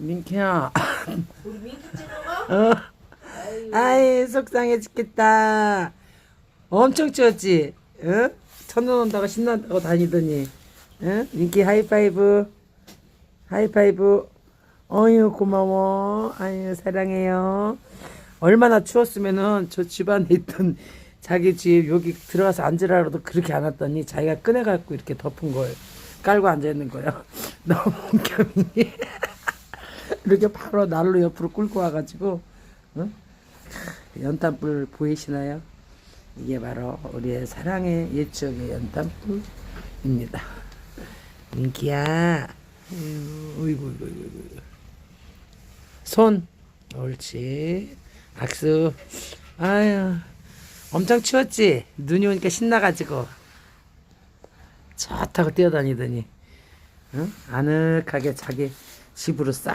민키야. 우리 민키 찍어가? 어. 아이 속상해 죽겠다. 엄청 추웠지? 응? 천원 온다고 신난다고 다니더니 응? 민키 하이파이브 하이파이브 어유 고마워 아유 사랑해요 얼마나 추웠으면은 저 집안에 있던 자기 집 여기 들어가서 앉으라도 그렇게 안 왔더니 자기가 꺼내갖고 이렇게 덮은 걸 깔고 앉아 있는 거예요 너무 웃겨 이렇게 바로 난로 옆으로 끌고 와가지고 응? 연탄불 보이시나요? 이게 바로 우리의 사랑의 옛 추억의 연탄불입니다. 어이구, 어이구, 어이구, 어이구. 손, 옳지. 악수. 아유, 엄청 추웠지? 눈이 오니까 신나가지고. 좋다고 뛰어다니더니, 응? 아늑하게 자기 집으로 싹